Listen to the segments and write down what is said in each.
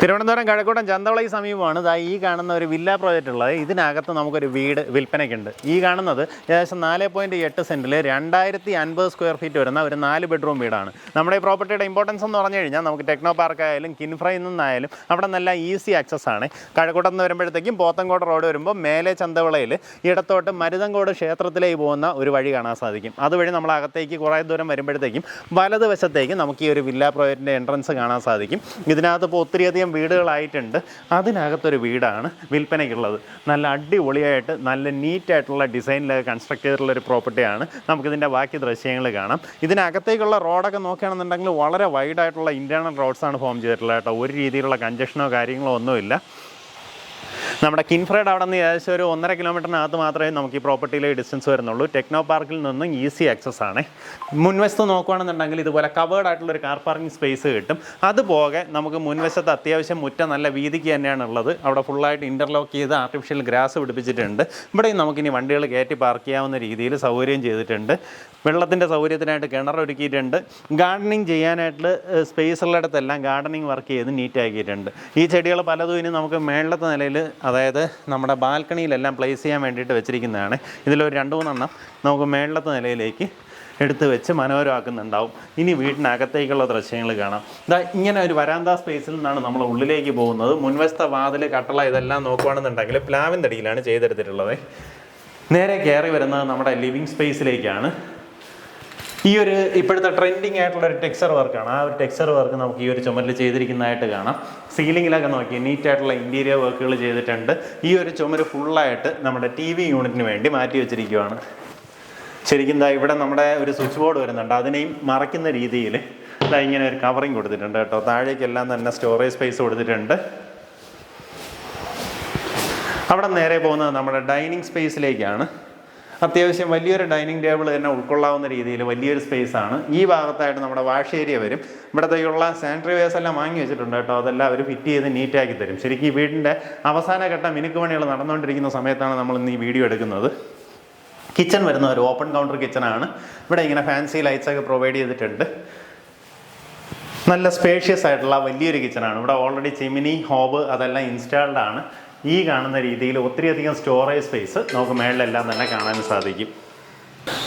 തിരുവനന്തപുരം കഴക്കൂട്ടം ചന്തവളയ്ക്ക് സമീപമാണ്. ഇതാ ഈ കാണുന്ന ഒരു വില്ല പ്രോജക്റ്റ് ഉള്ളത്. ഇതിനകത്ത് നമുക്കൊരു വീട് വിൽപ്പനയ്ക്കുണ്ട്. ഈ കാണുന്നത് ഏകദേശം നാല് പോയിന്റ് എട്ട് സെന്റിൽ രണ്ടായിരത്തി അൻപത് സ്ക്വയർ ഫീറ്റ് വരുന്ന ഒരു നാല് ബെഡ്റൂം വീടാണ്. നമ്മുടെ ഈ പ്രോപ്പർട്ടിയുടെ ഇമ്പോർട്ടൻസ് എന്ന് പറഞ്ഞു കഴിഞ്ഞാൽ നമുക്ക് ടെക്നോ പാർക്ക് ആയാലും കിൻഫ്രയിൽ നിന്നായാലും അവിടെ നല്ല ഈസി ആക്സസ് ആണ്. കഴക്കൂട്ടം നിന്ന് വരുമ്പോഴത്തേക്കും പോത്തങ്കോട് റോഡ് വരുമ്പോൾ മേലെ ചന്തവളയിൽ ഇടത്തോട്ട് മരുതങ്കോട് ക്ഷേത്രത്തിലേക്ക് പോകുന്ന ഒരു വഴി കാണാൻ സാധിക്കും. അതുവഴി നമ്മൾ അകത്തേക്ക് കുറേ ദൂരം വരുമ്പോഴത്തേക്കും വലതുവശത്തേക്ക് നമുക്ക് ഈ ഒരു വില്ല പ്രോജക്റ്റിന്റെ എൻട്രൻസ് കാണാൻ സാധിക്കും. ഇതിനകത്ത് ഇപ്പോൾ ഒത്തിരിയധികം വീടുകളായിട്ടുണ്ട്. അതിനകത്തൊരു വീടാണ് വിൽപ്പനയ്ക്കുള്ളത്. നല്ല അടിപൊളിയായിട്ട് നല്ല നീറ്റായിട്ടുള്ള ഡിസൈനിലൊക്കെ കൺസ്ട്രക്ട് ചെയ്തിട്ടുള്ള ഒരു പ്രോപ്പർട്ടിയാണ് നമുക്കിതിന്റെ ബാക്കി ദൃശ്യങ്ങൾ കാണാം. ഇതിനകത്തേക്കുള്ള റോഡൊക്കെ നോക്കുകയാണെന്നുണ്ടെങ്കിൽ വളരെ വൈഡായിട്ടുള്ള ഇന്റേർണൽ റോഡ്സാണ് ഫോം ചെയ്തിട്ടുള്ളത് കേട്ടോ. ഒരു രീതിയിലുള്ള കഞ്ചക്ഷനോ കാര്യങ്ങളോ ഒന്നുമില്ല. നമ്മുടെ കിൻഫ്രേഡ് അവിടെ നിന്ന് ഏകദേശം ഒരു ഒന്നര കിലോമീറ്ററിനകത്ത് മാത്രമേ നമുക്ക് ഈ പ്രോപ്പർട്ടിയിലെ ഡിസ്റ്റൻസ് വരുന്നുള്ളൂ. ടെക്നോ പാർക്കിൽ നിന്നും ഈസി ആക്സസ് ആണ്. മുൻവശത്ത് നോക്കുകയാണെന്നുണ്ടെങ്കിൽ ഇതുപോലെ കവേർഡ് ആയിട്ടുള്ള ഒരു കാർ പാർക്കിംഗ് സ്പേസ് കിട്ടും. അതുപോലെ നമുക്ക് മുൻവശത്ത് അത്യാവശ്യം മുറ്റ നല്ല വീതിക്ക് തന്നെയാണ് ഉള്ളത് അവിടെ ഫുള്ളായിട്ട് ഇന്റർലോക്ക് ചെയ്ത് ആർട്ടിഫിഷ്യൽ ഗ്രാസ് പിടിപ്പിച്ചിട്ടുണ്ട്. ഇവിടെയും നമുക്കിനി വണ്ടികൾ കയറ്റി പാർക്ക് ചെയ്യാവുന്ന രീതിയിൽ സൗകര്യം ചെയ്തിട്ടുണ്ട്. വെള്ളത്തിന്റെ സൗകര്യത്തിനായിട്ട് കിണർ ഒരുക്കിയിട്ടുണ്ട്. ഗാർഡനിങ് ചെയ്യാനായിട്ട് സ്പേസ് ഉള്ളിടത്തെല്ലാം ഗാർഡനിങ് വർക്ക് ചെയ്ത് നീറ്റാക്കിയിട്ടുണ്ട് ഈ ചെടികൾ പലതും ഇനി നമുക്ക് മേളത്തെ നിലയിൽ അതായത് നമ്മുടെ ബാൽക്കണിയിലെല്ലാം പ്ലേസ് ചെയ്യാൻ വേണ്ടിയിട്ട് വെച്ചിരിക്കുന്നതാണ്. ഇതിലൊരു രണ്ട് മൂന്നെണ്ണം നമുക്ക് മേളത്തെ നിലയിലേക്ക് എടുത്ത് വെച്ച് മനോഹരമാക്കുന്നുണ്ടാവും. ഇനി വീട്ടിനകത്തേക്കുള്ള ദൃശ്യങ്ങൾ കാണാം. ഇതാ ഇങ്ങനെ ഒരു വരാന്ത സ്പേസിൽ നിന്നാണ് നമ്മൾ ഉള്ളിലേക്ക് പോകുന്നത്. മുൻവശത്തെ വാതിൽ കട്ടള ഇതെല്ലാം നോക്കുകയാണെന്നുണ്ടെങ്കിൽ പ്ലാവിൻ തടിയിലാണ് ചെയ്തെടുത്തിട്ടുള്ളത്. നേരെ കയറി വരുന്നത് നമ്മുടെ ലിവിങ് സ്പേസിലേക്കാണ് ഈ ഒരു ഇപ്പോഴത്തെ ട്രെൻഡിങ് ആയിട്ടുള്ള ഒരു ടെക്സ്ചർ വർക്കാണ് ആ ഒരു ടെക്സ്ചർ വർക്ക് നമുക്ക് ഈ ഒരു ചുമരിൽ ചെയ്തിരിക്കുന്നതായിട്ട് കാണാം. സീലിങ്ങിലൊക്കെ നോക്കി നീറ്റ് ആയിട്ടുള്ള ഇന്റീരിയർ വർക്കുകൾ ചെയ്തിട്ടുണ്ട്. ഈ ഒരു ചുമര് ഫുള്ളായിട്ട് നമ്മുടെ ടി വി യൂണിറ്റിന് വേണ്ടി മാറ്റി വെച്ചിരിക്കുകയാണ് ശരിക്കും ദാ ഇവിടെ നമ്മുടെ ഒരു സ്വിച്ച് ബോർഡ് വരുന്നുണ്ട്. അതിനെയും മറയ്ക്കുന്ന രീതിയിൽ ദാ ഇങ്ങനെ ഒരു കവറിങ് കൊടുത്തിട്ടുണ്ട് കേട്ടോ. താഴേക്കെല്ലാം തന്നെ സ്റ്റോറേജ് സ്പേസ് കൊടുത്തിട്ടുണ്ട്. അവിടെ നേരെ പോകുന്നത് നമ്മുടെ ഡൈനിങ് സ്പേസിലേക്കാണ് അത്യാവശ്യം വലിയൊരു ഡൈനിങ് ടേബിൾ തന്നെ ഉൾക്കൊള്ളാവുന്ന രീതിയിൽ വലിയൊരു സ്പേസ് ആണ്. ഈ ഭാഗത്തായിട്ട് നമ്മുടെ വാഷ് ഏരിയ വരും. ഇവിടത്തേക്കുള്ള സാനിറ്ററി വേസ് എല്ലാം വാങ്ങി വെച്ചിട്ടുണ്ട് കേട്ടോ. അതെല്ലാം അവർ ഫിറ്റ് ചെയ്ത് നീറ്റാക്കി തരും. ശരിക്കും ഈ വീടിന്റെ അവസാന ഘട്ടം മിനുക്ക് പണികൾ നടന്നുകൊണ്ടിരിക്കുന്ന സമയത്താണ് നമ്മൾ ഇന്ന് ഈ വീഡിയോ എടുക്കുന്നത്. കിച്ചൺ വരുന്ന ഒരു ഓപ്പൺ കൗണ്ടർ കിച്ചണാണ് ഇവിടെ ഇങ്ങനെ ഫാൻസി ലൈറ്റ്സ് ഒക്കെ പ്രൊവൈഡ് ചെയ്തിട്ടുണ്ട്. നല്ല സ്പേഷ്യസ് ആയിട്ടുള്ള വലിയൊരു കിച്ചണാണ് ഇവിടെ ഓൾറെഡി ചിമിനി ഹോബ് അതെല്ലാം ഇൻസ്റ്റാൾഡ് ആണ്. ഈ കാണുന്ന രീതിയിൽ ഒത്തിരിയധികം സ്റ്റോറേജ് സ്പേസ് നമുക്ക് മേളിലെല്ലാം തന്നെ കാണാൻ സാധിക്കും.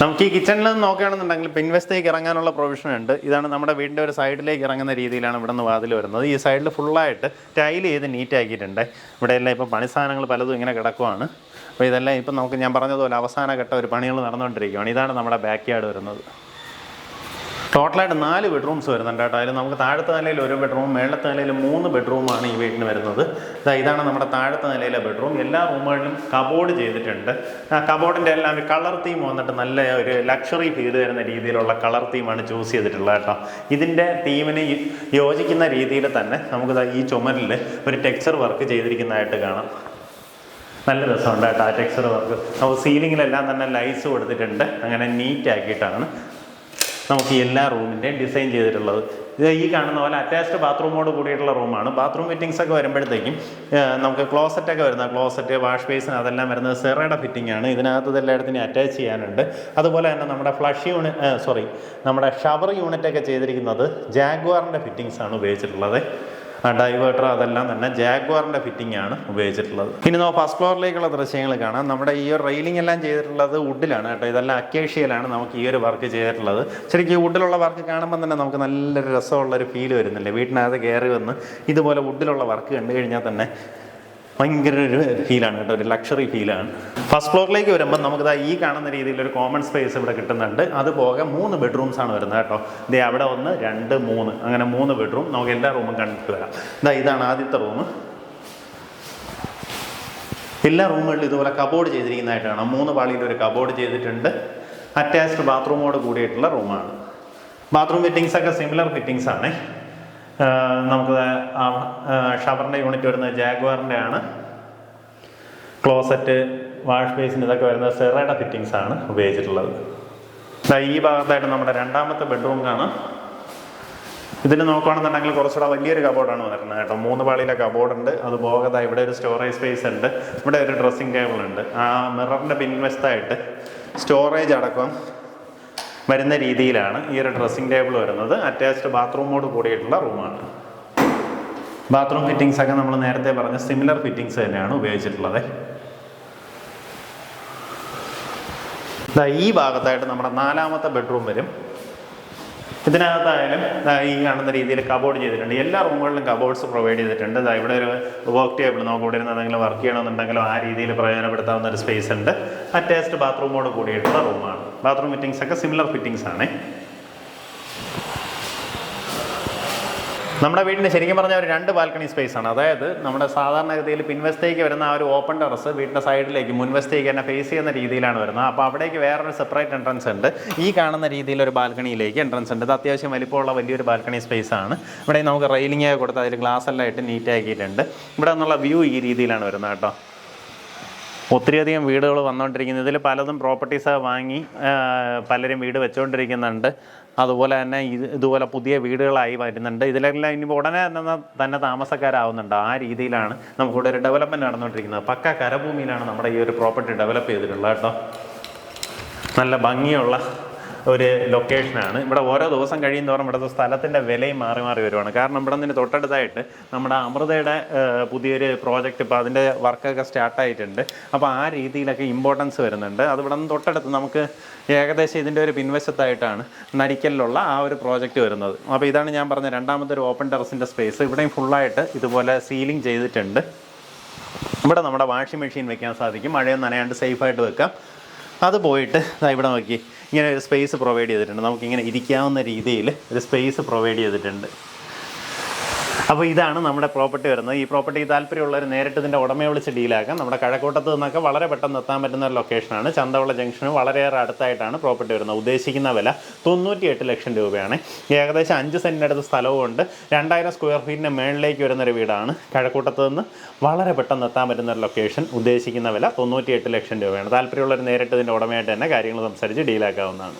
നമുക്ക് ഈ കിച്ചണിൽ നിന്ന് നോക്കുകയാണെന്നുണ്ടെങ്കിൽ പിൻവശത്തേക്ക് ഇറങ്ങാനുള്ള പ്രൊവിഷൻ ഉണ്ട്. ഇതാണ് നമ്മുടെ വീടിന്റെ ഒരു സൈഡിലേക്ക് ഇറങ്ങുന്ന രീതിയിലാണ് ഇവിടെ നിന്ന് വാതിൽ വരുന്നത്. ഈ സൈഡിൽ ഫുള്ളായിട്ട് ടൈൽ ചെയ്ത് നീറ്റാക്കിയിട്ടുണ്ട് ഇവിടെ എല്ലാം ഇപ്പോൾ പണി സാധനങ്ങൾ പലതും ഇങ്ങനെ കിടക്കുവാണ്. അപ്പോൾ ഇതെല്ലാം ഇപ്പം നമുക്ക് ഞാൻ പറഞ്ഞതുപോലെ അവസാന ഘട്ട ഒരു പണികൾ നടന്നുകൊണ്ടിരിക്കുകയാണ് ഇതാണ് നമ്മുടെ ബാക്ക് യാർഡ് വരുന്നത്. ടോട്ടലായിട്ട് നാല് ബെഡ്റൂംസ് വരുന്നുണ്ട് കേട്ടോ. അതിൽ നമുക്ക് താഴത്തെ നിലയിൽ ഒരു ബെഡ്റൂം മേളത്തെ നിലയിൽ മൂന്ന് ബെഡ്റൂമാണ് ഈ വീട്ടിന് വരുന്നത്. ഇതാ ഇതാണ് നമ്മുടെ താഴത്തെ നിലയിലെ ബെഡ്റൂം. എല്ലാ റൂമുകളിലും കബോർഡ് ചെയ്തിട്ടുണ്ട്. ആ കബോർഡിന്റെ എല്ലാം കളർ തീം വന്നിട്ട് നല്ല ഒരു ലക്ഷറി ഫീൽ തരുന്ന രീതിയിലുള്ള കളർ തീമാണ് ചൂസ് ചെയ്തിട്ടുള്ളത് കേട്ടോ. ഇതിന്റെ തീമിന് യോജിക്കുന്ന രീതിയിൽ തന്നെ നമുക്ക് ഈ ചുമരിൽ ഒരു ടെക്സ്ചർ വർക്ക് ചെയ്തിരിക്കുന്നതായിട്ട് കാണാം. നല്ല രസമുണ്ട് കേട്ടോ ആ ടെക്സ്ചർ വർക്ക് അപ്പോൾ സീലിങ്ങിലെല്ലാം തന്നെ ലൈറ്റ്സ് കൊടുത്തിട്ടുണ്ട്. അങ്ങനെ നീറ്റ് ആക്കിയിട്ടാണ് നമുക്ക് എല്ലാ റൂമിന്റെയും ഡിസൈൻ ചെയ്തിട്ടുള്ളത്. ഇത് ഈ കാണുന്ന പോലെ അറ്റാച്ച്ഡ് ബാത്റൂമോട് കൂടിയിട്ടുള്ള റൂമാണ്. ബാത്റൂം ഫിറ്റിങ്സ് ഒക്കെ വരുമ്പോഴത്തേക്കും നമുക്ക് ക്ലോസറ്റ് ഒക്കെ വരുന്ന ക്ലോസറ്റ് വാഷ് ബേസിൻ അതെല്ലാം വരുന്നത് സെറയുടെ ഫിറ്റിംഗ് ആണ്. ഇതിനകത്ത് ഇതെല്ലായിടത്തിനും അറ്റാച്ച് ചെയ്യാനുണ്ട്. അതുപോലെ തന്നെ നമ്മുടെ ഫ്ലഷ് യൂണിറ്റ് സോറി നമ്മുടെ ഷവർ യൂണിറ്റ് ഒക്കെ ചെയ്തിരിക്കുന്നത് ജാഗ്വാറിന്റെ ഫിറ്റിങ്സ് ആണ് ഉപയോഗിച്ചിട്ടുള്ളത്. ഡൈവേർട്ടർ അതെല്ലാം തന്നെ ജാഗ്വാറിന്റെ ഫിറ്റിംഗ് ആണ് ഉപയോഗിച്ചിട്ടുള്ളത്. ഇനി നമുക്ക് ഫസ്റ്റ് ഫ്ലോറിലേക്കുള്ള ദൃശ്യങ്ങൾ കാണാം. നമ്മുടെ ഈ ഒരു റെയിലിംഗ് എല്ലാം ചെയ്തിട്ടുള്ളത് വുഡിലാണ് കേട്ടോ. ഇതെല്ലാം അക്കേഷ്യയിലാണ് നമുക്ക് ഈ ഒരു വർക്ക് ചെയ്തിട്ടുള്ളത്. ശരിക്കും ഈ വുഡിലുള്ള വർക്ക് കാണുമ്പോൾ തന്നെ നമുക്ക് നല്ലൊരു രസമുള്ള ഒരു ഫീൽ വരുന്നില്ലേ? വീട്ടിനകത്ത് കയറി വന്ന് ഇതുപോലെ വുഡിലുള്ള വർക്ക് കണ്ടു കഴിഞ്ഞാൽ തന്നെ ഭയങ്കര ഒരു ഫീലാണ് കേട്ടോ ഒരു ലക്ഷറി ഫീലാണ് ഫസ്റ്റ് ഫ്ലോറിലേക്ക് വരുമ്പോൾ നമുക്ക് ഈ കാണുന്ന രീതിയിൽ ഒരു കോമൺ സ്പേസ് ഇവിടെ കിട്ടുന്നുണ്ട്. അതുപോകെ മൂന്ന് ബെഡ്റൂംസ് ആണ് വരുന്നത് കേട്ടോ. ദേ അവിടെ ഒന്ന് രണ്ട് മൂന്ന്. അങ്ങനെ മൂന്ന് ബെഡ്റൂം നമുക്ക് എല്ലാ റൂമും കണ്ടിട്ട് വരാം. ഇതാ ഇതാണ് ആദ്യത്തെ റൂം എല്ലാ റൂമുകളിലും ഇതുപോലെ കബോർഡ് ചെയ്തിരിക്കുന്നതായിട്ട് കാണാം മൂന്ന് പാളിയിൽ ഒരു കബോർഡ് ചെയ്തിട്ടുണ്ട്. അറ്റാച്ച്ഡ് ബാത്റൂമോട് കൂടിയിട്ടുള്ള റൂമാണ് ബാത്റൂം ഫിറ്റിങ്സ് ഒക്കെ സിമിലർ ഫിറ്റിങ്സ് ആണ്. നമുക്ക് ഷവറിന്റെ യൂണിറ്റ് വരുന്നത് ജാഗ്വാറിന്റെ ആണ് ക്ലോസറ്റ് വാഷ് ബേസിൻ ഇതൊക്കെ വരുന്നത് സെറയുടെ ഫിറ്റിങ്സ് ആണ് ഉപയോഗിച്ചിട്ടുള്ളത്. ഈ ഭാഗത്തായിട്ട് നമ്മുടെ രണ്ടാമത്തെ ബെഡ്റൂം കാണാം. ഇതിന് നോക്കുകയാണെന്നുണ്ടെങ്കിൽ കുറച്ചുകൂടെ വലിയൊരു കബോർഡാണ് വരുന്നത് കേട്ടോ. മൂന്ന് പാളിയിലെ കബോർഡ് ഉണ്ട് അത് പോകാതെ ഇവിടെ ഒരു സ്റ്റോറേജ് സ്പേസ് ഉണ്ട്. ഇവിടെ ഒരു ഡ്രസ്സിങ് ടേബിൾ ഉണ്ട്. ആ മിററിന്റെ പിൻവശത്തായിട്ട് സ്റ്റോറേജ് അടക്കം വരുന്ന രീതിയിലാണ് ഈ ഒരു ഡ്രസ്സിംഗ് ടേബിൾ വരുന്നത്. അറ്റാച്ച്ഡ് ബാത്റൂമോട് കൂടിയിട്ടുള്ള റൂമാണ്. ബാത്റൂം ഫിറ്റിങ്സ് ഒക്കെ നമ്മൾ നേരത്തെ പറഞ്ഞ സിമിലർ ഫിറ്റിങ്സ് തന്നെയാണ് ഉപയോഗിച്ചിട്ടുള്ളത്. ഈ ഭാഗത്തായിട്ട് നമ്മുടെ നാലാമത്തെ ബെഡ്റൂം വരും. ഇതിനകത്തായാലും ഈ കാണുന്ന രീതിയിൽ കബോർഡ് ചെയ്തിട്ടുണ്ട്. എല്ലാ റൂമുകളിലും കബോർഡ്സ് പ്രൊവൈഡ് ചെയ്തിട്ടുണ്ട്. ഇവിടെ ഒരു വർക്ക് ടേബിൾ നമുക്ക് ഇവിടെ ഇരുന്ന് എന്തെങ്കിലും വർക്ക് ചെയ്യണമെന്നുണ്ടെങ്കിലും ആ രീതിയിൽ പ്രയോജനപ്പെടുത്താവുന്ന ഒരു സ്പേസ് ഉണ്ട്. അറ്റാച്ച്ഡ് ബാത്റൂമോട് കൂടിയിട്ടുള്ള റൂമാണ് ബാത്റൂം ഫിറ്റിംഗ്സ് ഒക്കെ സിമിലർ ഫിറ്റിംഗ്സ് ആണ്. നമ്മുടെ വീടിന് ശരിക്കും പറഞ്ഞാൽ ഒരു രണ്ട് ബാൽക്കണി സ്പേസ് ആണ്. അതായത് നമ്മുടെ സാധാരണഗതിയിൽ പിൻവശത്തേക്ക് വരുന്ന ആ ഒരു ഓപ്പൺ ടെറസ് വീടിന്റെ സൈഡിലേക്ക് മുൻവശത്തേക്ക് തന്നെ ഫേസ് ചെയ്യുന്ന രീതിയിലാണ് വരുന്നത്. അപ്പോൾ അവിടേക്ക് വേറൊരു സെപ്പറേറ്റ് എൻട്രൻസ് ഉണ്ട്. ഈ കാണുന്ന രീതിയിൽ ഒരു ബാൽക്കണിയിലേക്ക് എൻട്രൻസ് ഉണ്ട്. ഇത് അത്യാവശ്യം വലിപ്പമുള്ള വലിയൊരു ബാൽക്കണി സ്പേസ് ആണ്. ഇവിടെ നമുക്ക് റെയിലിംഗ് കൊടുത്ത് അതിൽ ഗ്ലാസ് എല്ലാം ഇട്ട് നീറ്റാക്കിയിട്ടുണ്ട് ഇവിടെ നിന്നുള്ള വ്യൂ ഈ രീതിയിലാണ് വരുന്നത് കേട്ടോ. ഒത്തിരിയധികം വീടുകൾ വന്നുകൊണ്ടിരിക്കുന്നത് ഇതിൽ പലതും പ്രോപ്പർട്ടീസ് വാങ്ങി പലരും വീട് വെച്ചുകൊണ്ടിരിക്കുന്നുണ്ട്. അതുപോലെ തന്നെ ഇത് ഇതുപോലെ പുതിയ വീടുകളായി വരുന്നുണ്ട്. ഇതിലെല്ലാം ഇനി ഉടനെ തന്നെ തന്നെ താമസക്കാരാവുന്നുണ്ട്. ആ രീതിയിലാണ് നമുക്കിവിടെ ഒരു ഡെവലപ്മെന്റ് നടന്നുകൊണ്ടിരിക്കുന്നത്. പക്ക കരഭൂമിയിലാണ് നമ്മുടെ ഈ ഒരു പ്രോപ്പർട്ടി ഡെവലപ്പ് ചെയ്തിട്ടുള്ളത് കേട്ടോ. നല്ല ഭംഗിയുള്ള ഒരു ലൊക്കേഷനാണ് ഇവിടെ ഓരോ ദിവസം കഴിയുന്നതോറും ഇവിടുത്തെ സ്ഥലത്തിന്റെ വിലയും മാറി മാറി വരുവാണ്. കാരണം ഇവിടെ നിന്ന് തൊട്ടടുത്തായിട്ട് നമ്മുടെ അമൃതയുടെ പുതിയൊരു പ്രോജക്റ്റ് ഇപ്പോൾ അതിന്റെ വർക്കൊക്കെ സ്റ്റാർട്ടായിട്ടുണ്ട് അപ്പോൾ ആ രീതിയിലൊക്കെ ഇമ്പോർട്ടൻസ് വരുന്നുണ്ട്. അത് ഇവിടെ നിന്ന് തൊട്ടടുത്ത് നമുക്ക് ഏകദേശം ഇതിന്റെ ഒരു പിൻവശത്തായിട്ടാണ് നരിക്കലിലുള്ള ആ ഒരു പ്രോജക്റ്റ് വരുന്നത്. അപ്പോൾ ഇതാണ് ഞാൻ പറഞ്ഞ രണ്ടാമത്തെ ഒരു ഓപ്പൺ ടെറസിന്റെ സ്പേസ് ഇവിടെയും ഫുള്ളായിട്ട് ഇതുപോലെ സീലിംഗ് ചെയ്തിട്ടുണ്ട്. ഇവിടെ നമ്മുടെ വാഷിംഗ് മെഷീൻ വെക്കാൻ സാധിക്കും. മഴയൊന്നും നനയാണ്ട് സേഫായിട്ട് വെക്കാം. അത് പോയിട്ട് ഇവിടെ നോക്കി. ഇങ്ങനെ ഒരു സ്പേസ് പ്രൊവൈഡ് ചെയ്തിട്ടുണ്ട്. നമുക്കിങ്ങനെ ഇരിക്കാവുന്ന രീതിയിൽ ഒരു സ്പേസ് പ്രൊവൈഡ് ചെയ്തിട്ടുണ്ട്. അപ്പോൾ ഇതാണ് നമ്മുടെ പ്രോപ്പർട്ടി വരുന്നത്. ഈ പ്രോപ്പർട്ടി താല്പര്യമുള്ളവർ നേരിട്ട് ഇതിന്റെ ഉടമയെ വിളിച്ച് ഡീലാക്കാം നമ്മുടെ കഴക്കൂട്ടത്ത് നിന്നൊക്കെ വളരെ പെട്ടെന്ന് എത്താൻ പറ്റുന്ന ഒരു ലൊക്കേഷനാണ് ചന്തവള ജംഗ്ഷന് വളരെയേറെ അടുത്തായിട്ടാണ് പ്രോപ്പർട്ടി വരുന്നത്. ഉദ്ദേശിക്കുന്ന വില തൊണ്ണൂറ്റിയെട്ട് ലക്ഷം രൂപയാണ്. ഏകദേശം അഞ്ച് സെന്റിനടുത്ത് സ്ഥലവും ഉണ്ട്. രണ്ടായിരം സ്ക്വയർ ഫീറ്റിന്റെ മേളിലേക്ക് വരുന്നൊരു വീടാണ്. കഴക്കൂട്ടത്ത് നിന്ന് വളരെ പെട്ടെന്ന് എത്താൻ പറ്റുന്ന ഒരു ലൊക്കേഷൻ ഉദ്ദേശിക്കുന്ന വില തൊണ്ണൂറ്റിയെട്ട് ലക്ഷം രൂപയാണ്. താല്പര്യമുള്ളവർ നേരിട്ട് ഇതിന്റെ ഉടമയായിട്ട് തന്നെ കാര്യങ്ങൾ സംസാരിച്ച് ഡീലാക്കാവുന്നതാണ്